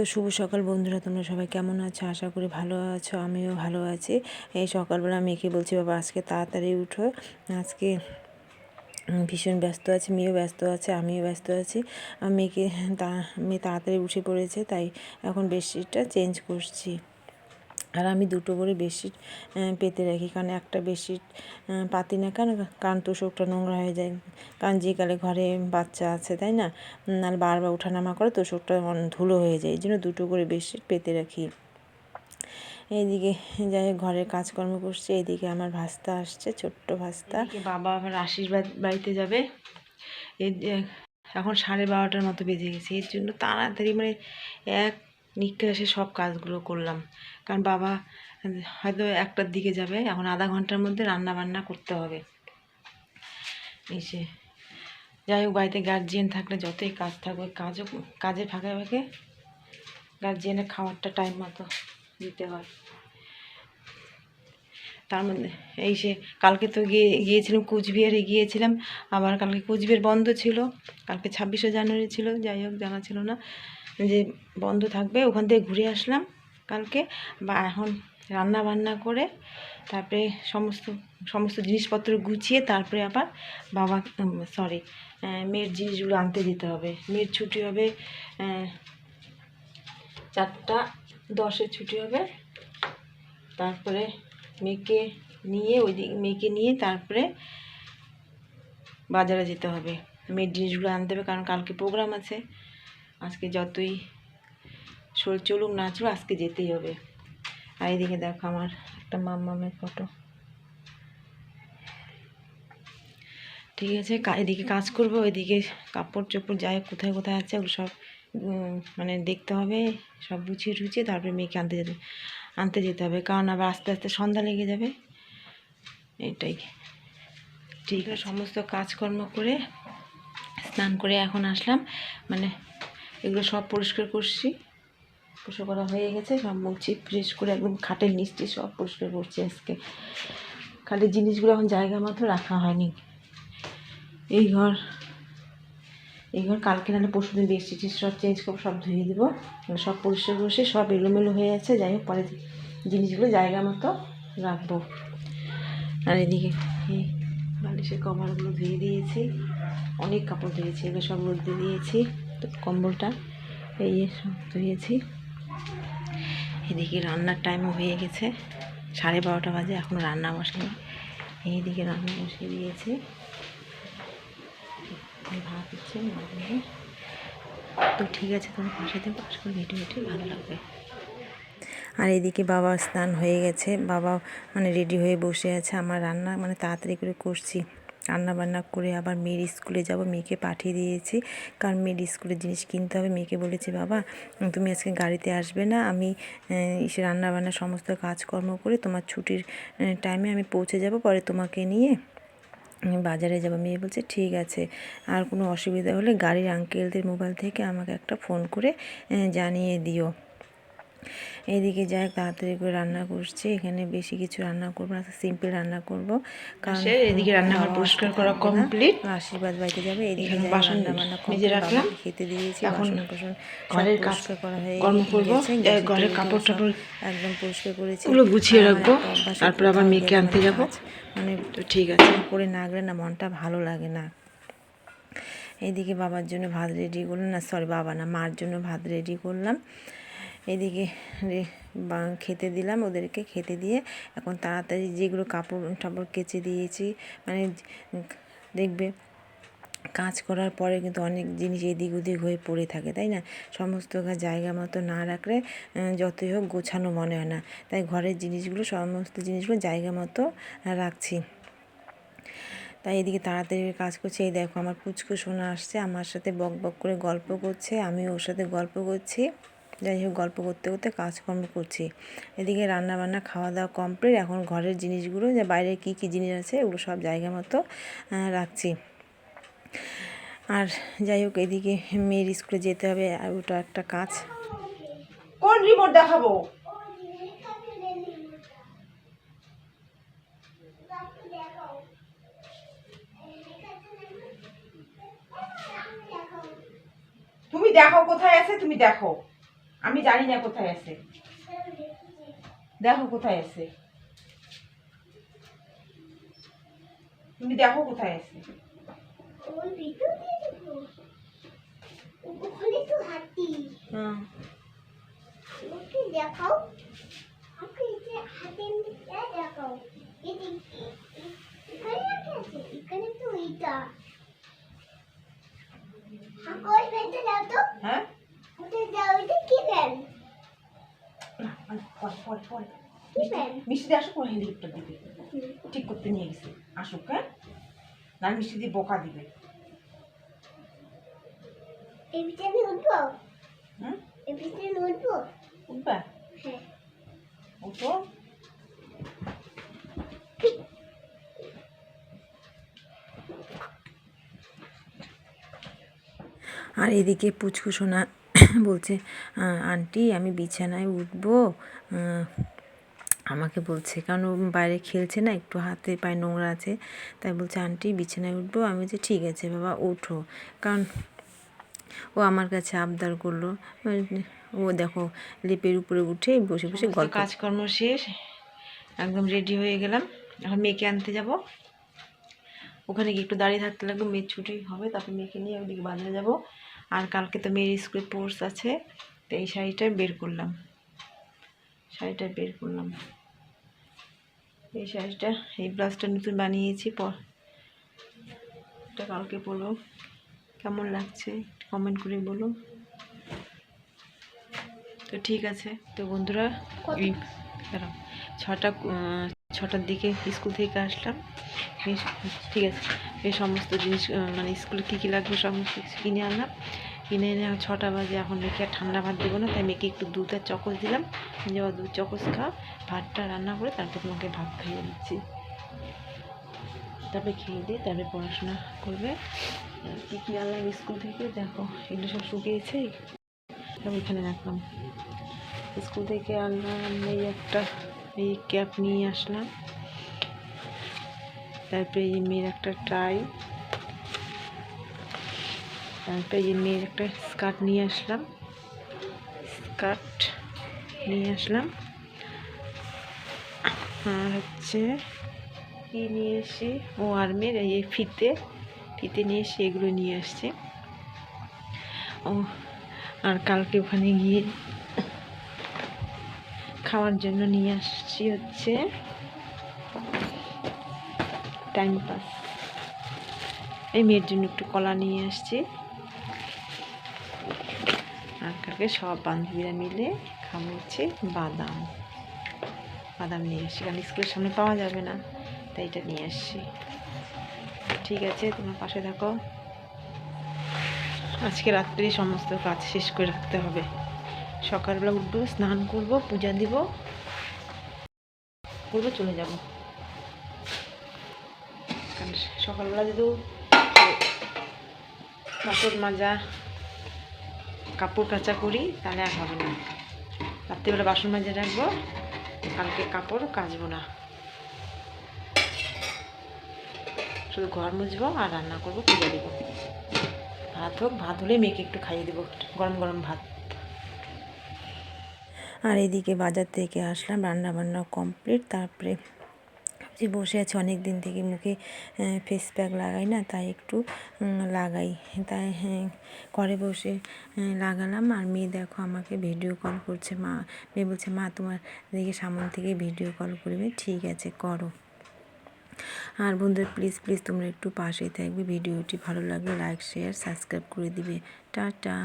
তো শুভ সকাল বন্ধুরা, তোমরা সবাই কেমন আছো? আশা করি ভালো আছো, আমিও ভালো আছি। এই সকালবেলা মেয়েকে বলছি, বাবা, আজকে তাড়াতাড়ি উঠো। আজকে ভীষণ ব্যস্ত আছে, মেয়েও ব্যস্ত আছে, আমিও ব্যস্ত আছি। মেয়েকে তা, মেয়ে তাড়াতাড়ি উঠে পড়েছে, তাই এখন বেডশিটটা চেঞ্জ করছি। আর আমি দুটো করে বেডশিট পেতে রাখি। কারণ একটা বেডশিট পাতি না কেন কারণ তোষকটা নোংরা হয়ে যায়। কারণ যে কালে ঘরে বাচ্চা আছে, তাই না? আর বারবার ওঠানামা করে তোষকটা ধুলো হয়ে যায়। এই জন্য দুটো করে বেডশিট পেতে রাখি। এইদিকে যাই হোক, ঘরের কাজকর্ম করছে। এইদিকে আমার ভাস্তা আসছে, ছোট্ট ভাস্তা। বাবা আমার আশীর্বাদ বাড়িতে যাবে। এখন সাড়ে বারোটার মতো বেজে গেছে। এর জন্য তাড়াতাড়ি মানে এক নিঃশ্বাসে সব কাজগুলো করলাম। কারণ বাবা হয়তো একটার দিকে যাবে, এখন আধা ঘণ্টার মধ্যে রান্না বান্না করতে হবে। এসে যাই হোক, বাড়িতে গার্জিয়ান থাকলে যতই কাজ থাকবে কাজও কাজের ফাঁকে ফাঁকে গার্জিয়ানের খাবারটা টাইম মতো দিতে হয়। তার মধ্যে, এই সে কালকে তো গিয়ে, গিয়েছিলাম কুচবিহারে, গিয়েছিলাম, আবার কালকে কুচবিহার বন্ধ ছিল, কালকে ছাব্বিশে জানুয়ারি ছিল, যাই হোক, জানা ছিল না। যে বন্ধ থাকবে, ওখান থেকে ঘুরে আসলাম কালকে। বা এখন রান্না বান্না করে তারপরে সমস্ত সমস্ত জিনিসপত্র গুছিয়ে তারপরে আবার বাবা সরি মেয়ের জিনিসগুলো আনতে যেতে হবে। মেয়ের ছুটি হবে চারটা দশের ছুটি হবে। তারপরে মেয়েকে নিয়ে ওই মেয়েকে নিয়ে তারপরে বাজারে যেতে হবে। মেয়ের জিনিসগুলো আনতে হবে, কারণ কালকে প্রোগ্রাম আছে। আজকে যতই শরীর চলুক না চলুক, আজকে যেতেই হবে। আর এদিকে দেখো আমার একটা মাম্মামের ফটো ঠিক আছে এদিকে কাজ করব, ওইদিকে কাপড় চোপড় যাই কোথায় কোথায় আছে ওগুলো সব মানে দেখতে হবে, সব গুছিয়ে টুছিয়ে তারপরে মেয়েকে আনতে যেতে আনতে যেতে হবে। কারণ আবার আস্তে আস্তে সন্ধ্যা লেগে যাবে। এটাই। ঠিক আছে, সমস্ত কাজকর্ম করে স্নান করে এখন আসলাম। মানে এগুলো সব পরিষ্কার করছি। পরিষ্কার করা হয়ে গেছে, সব মুছি ফ্রেশ করে একদম খাটের নিচটি সব পরিষ্কার করছি আজকে। খালি জিনিসগুলো এখন জায়গা মতো রাখা হয়নি। এই ঘর এই ঘর কালকে নাহলে পরশু দিন বেডশিট সব চেঞ্জ করব সব ধুয়ে দেবো। সব পরিষ্কার করছি, সব এলোমেলো হয়ে আছে। যাই হোক, পরে জিনিসগুলো জায়গা মতো রাখব। আর এদিকে বালিশের কভারগুলো ধুয়ে দিয়েছি, অনেক কাপড় ধুয়েছি, এগুলো সব রোদে দিয়েছি। কম্বলটা এই ধুয়েছি এদিকে রান্নার টাইমও হয়ে গেছে। সাড়ে বারোটা বাজে এখনও রান্না বসেনি এইদিকে রান্না বসিয়ে দিয়েছি। ভাত হচ্ছে। তো ঠিক আছে, তোমার পাশে থেকে। পাশ করে হেঁটে হেঁটে ভালো লাগবে। আর এদিকে বাবা স্নান হয়ে গেছে। বাবা মানে রেডি হয়ে বসে আছে। আমার রান্না মানে তাড়াতাড়ি করে করছি। রান্না বান্না করে আবার মেয়ের স্কুলে যাব, মেয়েকে পাঠিয়ে দিয়েছি। কারণ মেয়ের স্কুলের জিনিস কিনতে হবে। মেয়েকে বলেছি, বাবা, তুমি আজকে গাড়িতে আসবে না। আমি এসে রান্না বান্না সমস্ত কাজকর্ম করে তোমার ছুটির টাইমে আমি পৌঁছে যাব। পরে তোমাকে নিয়ে বাজারে যাব। মেয়ে বলছে, ঠিক আছে। আর কোনো অসুবিধা হলে গাড়ির আঙ্কেলদের মোবাইল থেকে আমাকে একটা ফোন করে জানিয়ে দিও। এইদিকে যাই তাড়াতাড়ি করে রান্না করছি। এখানে বেশি কিছু রান্না করব না সিম্পল রান্না করব। কারণ এদিকে রান্নাঘর পরিষ্কার করা complete। আশীর্বাদ বাড়িতে যাবে। এদিকে বাসন রান্না মেজে রাখলাম। খেতে দিয়েছি। এখন বাসন ঘরের পরিষ্কার করা হয়ে কর্ম করব। ঘরের কাপড় টাপড় একদম পরিষ্কার করেছি। ওগুলো গুছিয়ে রাখব। তারপরে আবার মেয়েকে আনতে যাব। মানে তো ঠিক আছে। করে না গেলে না মনটা ভালো লাগে না। এদিকে বাবার জন্য ভাত রেডি করলাম। না সরি বাবা না মার জন্য ভাত রেডি করলাম। এদিকে খেতে দিলাম, ওদেরকে খেতে দিয়ে এখন তাড়াতাড়ি যেগুলো কাপড়, টাপড় কেচে দিয়েছি মানে দেখবে কাজ করার পরে কিন্তু অনেক জিনিস এদিক ওদিক হয়ে পড়ে থাকে, তাই না? সমস্ত জায়গা মতো না রাখলে যতই হোক গোছানো মনে হয় না। তাই ঘরের জিনিসগুলো, সমস্ত জিনিসগুলো জায়গা মতো রাখছি। তাই এদিকে তাড়াতাড়ি কাজ করছে। এই দেখো আমার পুচকু শোনা আসছে, আমার সাথে বক বক করে গল্প করছে আমি ওর সাথে গল্প করছি। যাই হোক গল্প করতে করতে কাজকর্ম করছি। এদিকে রান্না বান্না খাওয়া দাওয়া কমপ্লিট এখন ঘরের জিনিসগুলো, যে বাইরে কী কী জিনিস আছে ওগুলো সব জায়গা মতো রাখছি। আর যাই হোক এদিকে মেয়ের স্কুলে যেতে হবে, আর ওটা একটা কাজ। কোন রিমোট দেখাবো? তুমি দেখো কোথায় আছে, তুমি দেখো আমি জানি না কোথায় আছে। দেখো কোথায় আছে। তুমি দেখো কোথায় আছে। ওখানে তো হাতি হ্যাঁ। দেখাও ওকে যে হাতের দিকটা দেখাও এদিক এখানে একটা আছে এখানে তো এইটা হাঁকো ওই ফ্যানটা দাও তো হ্যাঁ ওটা দাও এটা কি ফ্যান না, না, পরে পরে। মিষ্টি দিয়ে আসো কোনো হেলিকপ্টার দিবে। ঠিক করতে নিয়ে গেছে। আসুক হ্যাঁ? না মিষ্টি দিয়ে বোকা দিবে। উঠবে? হ্যাঁ। উঠো। আর এদিকে পুচকু সোনা বলছে আন্টি আমি বিছানায় উঠবো। আমাকে বলছে কারণ ও বাইরে খেলছে না একটু হাতে পায়ে নোংরা আছে। তাই বলছে আন্টি বিছানায় উঠবো? আমি বলছি ঠিক আছে বাবা ওঠো। কারণ ও আমার কাছে আবদার করল। ও দেখো লেপের উপরে উঠে বসে বসে গল্প কাজকর্ম শেষ একদম রেডি হয়ে গেলাম। এখন মেয়েকে আনতে যাব। ওখানে গিয়ে একটু দাঁড়িয়ে থাকতে লাগবে মেয়ের ছুটি হবে তারপর মেয়েকে নিয়ে ওদিকে বাজারে যাব। আর কালকে তো মেয়ের স্কুলে কোর্স আছে, তো এই শাড়িটা বের করলাম। শাড়িটা বের করলাম। এই শাড়িটা, এই ব্লাউজটা নতুন বানিয়েছি পর এটা কালকে পরবো। কেমন লাগছে কমেন্ট করে বলো। তো ঠিক আছে, তো বন্ধুরা ছটা ছটার দিকে স্কুল থেকে আসলাম। ঠিক আছে। এই সমস্ত জিনিস মানে স্কুলে কী কী লাগবে সমস্ত কিছু কিনে আনলাম। কিনে এনে ছটা বাজে এখন মেয়েকে আর ঠান্ডা ভাত দেবো না, তাই মেয়েকে একটু দুধ আর চকস দিলাম। যে বাবা দুধ চকস খাও, ভাতটা রান্না করে তারপর তোমাকে ভাত খাইয়ে দিচ্ছি। তারপরে খেয়ে দিয়ে তারপরে পড়াশোনা করবে। কী কী আনলাম স্কুল থেকে? দেখো, এগুলো সব শুকিয়েছে। এখানে রাখলাম। স্কুল থেকে আনলাম এই একটা, এই ক্যাপ নিয়ে আসলাম। তারপরে এই মেয়ের একটা টাই তারপরে এই মেয়ের একটা স্কার্ট নিয়ে আসলাম। স্কার্ট নিয়ে আসলাম। আর হচ্ছে কি নিয়ে এসে, ও আর্মের এই ফিতে ফিতে নিয়ে এসে এগুলো নিয়ে আসছে। ও, আর কালকে ওখানে গিয়ে খাওয়ার জন্য নিয়ে আসছি হচ্ছে টাইম পাস এই মেয়ের জন্য একটু কলা নিয়ে আসছি। আর কালকে সব বান্ধবীরা মিলে খাব হচ্ছে বাদাম। বাদাম নিয়ে আসছি, কারণ স্কুলের সামনে পাওয়া যাবে না, তাই এটা নিয়ে আসছি। ঠিক আছে, তোমার পাশে থাকো। আজকে রাত্রে সমস্ত কাজ শেষ করে রাখতে হবে। সকালবেলা উঠবো, স্নান করব, পূজা দিব, করব, চলে যাব। কারণ সকালবেলা যদি কাপড় মাজা, কাপড় কাচা করি, তাহলে আর হবে না। রাত্রিবেলা বাসন মাজা রাখব, কালকে কাপড় কাচবো না। শুধু ঘর মুছবো আর রান্না করব, পূজা দেবো। ভাত হোক, ভাত হলে মেয়েকে একটু খাইয়ে দেবো, গরম গরম ভাত। আর এদিকে বাজার থেকে আসলাম রান্না বান্না কমপ্লিট, তারপরে যে বসে আছে অনেক দিন থেকে মুখে ফেস প্যাক লাগাই না তাই একটু লাগাই। তাই হ্যাঁ, ঘরে বসে লাগালাম। আর মেয়ে দেখো আমাকে ভিডিও কল করছে মা মেয়ে বলছে মা তোমার দিকে সামন থেকে ভিডিও কল করবে। ঠিক আছে করো। আর বন্ধুরা প্লিজ প্লিজ তোমরা একটু পাশেই থাকবে। ভিডিওটি ভালো লাগলে লাইক শেয়ার সাবস্ক্রাইব করে দিবে। টাটা।